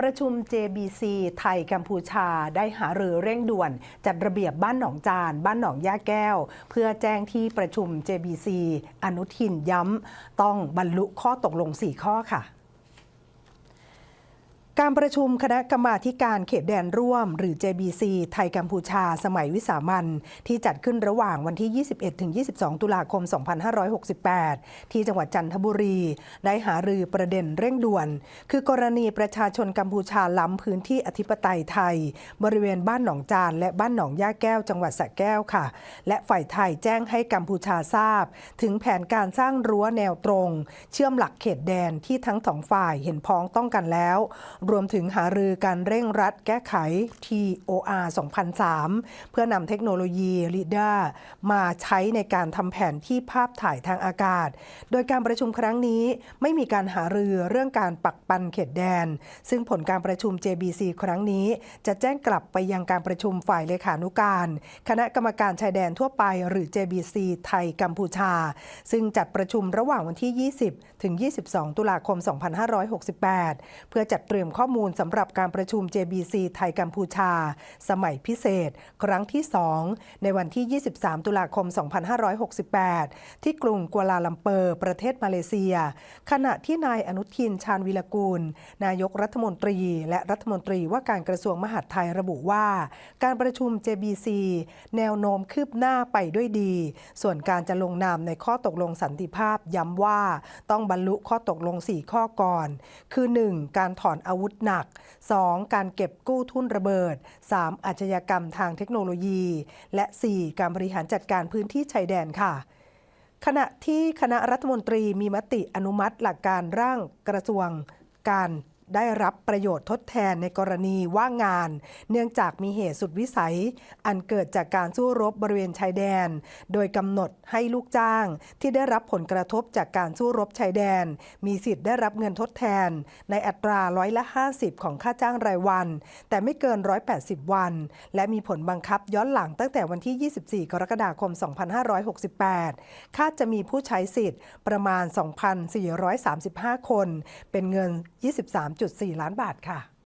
ประชุม JBC ไทยกัมพูชาได้หารือเร่งด่วน จัดระเบียบบ้านหนองจาน บ้านหนองย่าแก้ว เพื่อแจ้งที่ประชุม JBC อนุทินย้ำ ต้องบรรลุข้อตกลง 4 ข้อค่ะ การประชุมคณะกรรมาการเขตแดนร่วม หรือ JBC ไทยกัมพูชา สมัยวิสามันที่จัดขึ้นระหว่างวันที่ 21-22 ตุลาคม 2568 ที่จังหวัดจันทบุรี ได้หารือประเด็นเร่งด่วน คือกรณีประชาชนกัมพูชาล้ำพื้นที่อธิปไตยไทย บริเวณบ้านหนองจานและบ้านหนองย่าแก้วจังหวัดสระแก้วค่ะ และฝ่ายไทยแจ้งให้กัมพูชาทราบ ถึงแผนการสร้างรั้วแนวตรง เชื่อมหลักเขตแดนที่ทั้งสองฝ่ายเห็นพ้องต้องกันแล้วรวมถึงหารือการเร่งรัดแก้ไข TOR 2003 เพื่อนำเทคโนโลยี l i d a มาใช้ในการทำแผนที่ภาพถ่ายทางอากาศ โดยการประชุมครั้งนี้ไม่มีการหารือเรื่องการปักปันเขตแดน ซึ่งผลการประชุม JBC ครั้งนี้ จะแจ้งกลับไปยังการประชุมฝ่ายเลขานุการ คณะกรรมการชายแดนทั่วไปหรือ JBC ไทยกัมพูชา ซึ่งจัดประชุมระหว่างวันที่ 20 ถึง 22 ตุลาคม 2568 เพื่อจัดเตรียมข้อข้อมูลสำหรับการประชุม JBC ไทยกัมพูชา สมัยพิเศษ ครั้งที่ 2 ในวันที่ 23 ตุลาคม 2568 ที่กรุงกัวลาลัมเปอร์ ประเทศมาเลเซีย ขณะที่นายอนุทินชาญวิรกูล นายกรัฐมนตรี และรัฐมนตรีว่าการกระทรวงมหาดไทยระบุว่า การประชุม JBC แนวโน้มคืบหน้าไปด้วยดี ส่วนการจะลงนามในข้อตกลงสันติภาพย้ำว่าต้องบรรลุข้อตกลง 4 ข้อก่อน คือ 1. การถอนอาวุธหนัก 2. การเก็บกู้ทุนระเบิด 3. อาชญากรรมทางเทคโนโลยี และ 4. การบริหารจัดการพื้นที่ชายแดนค่ะขณะที่คณะรัฐมนตรีมีมติอนุมัติหลักการร่างกระทรวงการ ได้รับประโยชน์ทดแทนในกรณีว่างงาน เนื่องจากมีเหตุสุดวิสัย อันเกิดจากการสู้รบบริเวณชายแดน โดยกำหนดให้ลูกจ้าง ที่ได้รับผลกระทบจากการสู้รบชายแดน มีสิทธิ์ได้รับเงินทดแทน ในอัตราร้อยละ 50 ของค่าจ้างรายวัน แต่ไม่เกิน 180 วัน และมีผลบังคับย้อนหลังตั้งแต่วันที่ 24 กรกฎาคม 2568 คาดจะมีผู้ใช้สิทธิ์ประมาณ 2,435 คน เป็นเงิน3.4 ล้านบาทค่ะ